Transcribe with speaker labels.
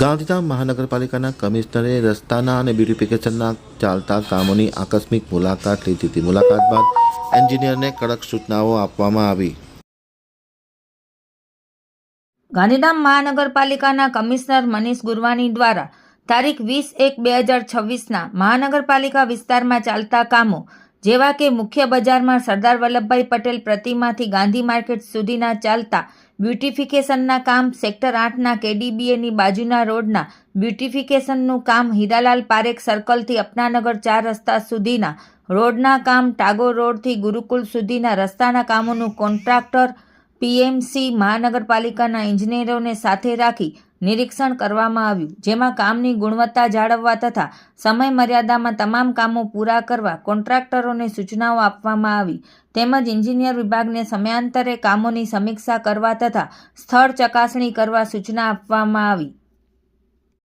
Speaker 1: ગાંધીધામ મહાનગરપાલિકાના કમિશનરે રસ્તાના અને બ્યુટિફિકેશનના ચાલતા કામોની આકસ્મિક મુલાકાત લીધી હતી. મુલાકાત બાદ એન્જિનિયરને કડક સૂચનાઓ આપવામાં આવી.
Speaker 2: ગાંધીધામ મહાનગરપાલિકાના કમિશનર મનીષ ગુરવાની દ્વારા તારીખ વીસ એક બે હજાર છવ્વીસના મહાનગરપાલિકા વિસ્તારમાં ચાલતા કામો જેવા કે મુખ્ય બજારમાં સરદાર વલ્લભભાઈ પટેલ પ્રતિમાથી ગાંધી માર્કેટ સુધીના ચાલતા બ્યુટિફિકેશનના કામ, સેક્ટર આઠના કેડીબીએની બાજુના રોડના બ્યુટિફિકેશનનું કામ, હીરાલાલ પારેખ સર્કલથી અપનાનગર ચાર રસ્તા સુધીના રોડના કામ, ટાગોર રોડથી ગુરુકુલ સુધીના રસ્તાના કામોનું કોન્ટ્રાક્ટર પીએમસી મહાનગરપાલિકાના ઇજનેરોને સાથે રાખી નિરીક્ષણ કરવામાં આવ્યું, જેમાં કામની ગુણવત્તા જાળવવા તથા સમય મર્યાદામાં તમામ કામો પૂરા કરવા કોન્ટ્રાક્ટરોને સૂચનાઓ આપવામાં આવી. તેમજ એન્જિનિયર વિભાગને સમયાંતરે કામોની સમીક્ષા કરવા તથા સ્થળ ચકાસણી કરવા સૂચના આપવામાં આવી.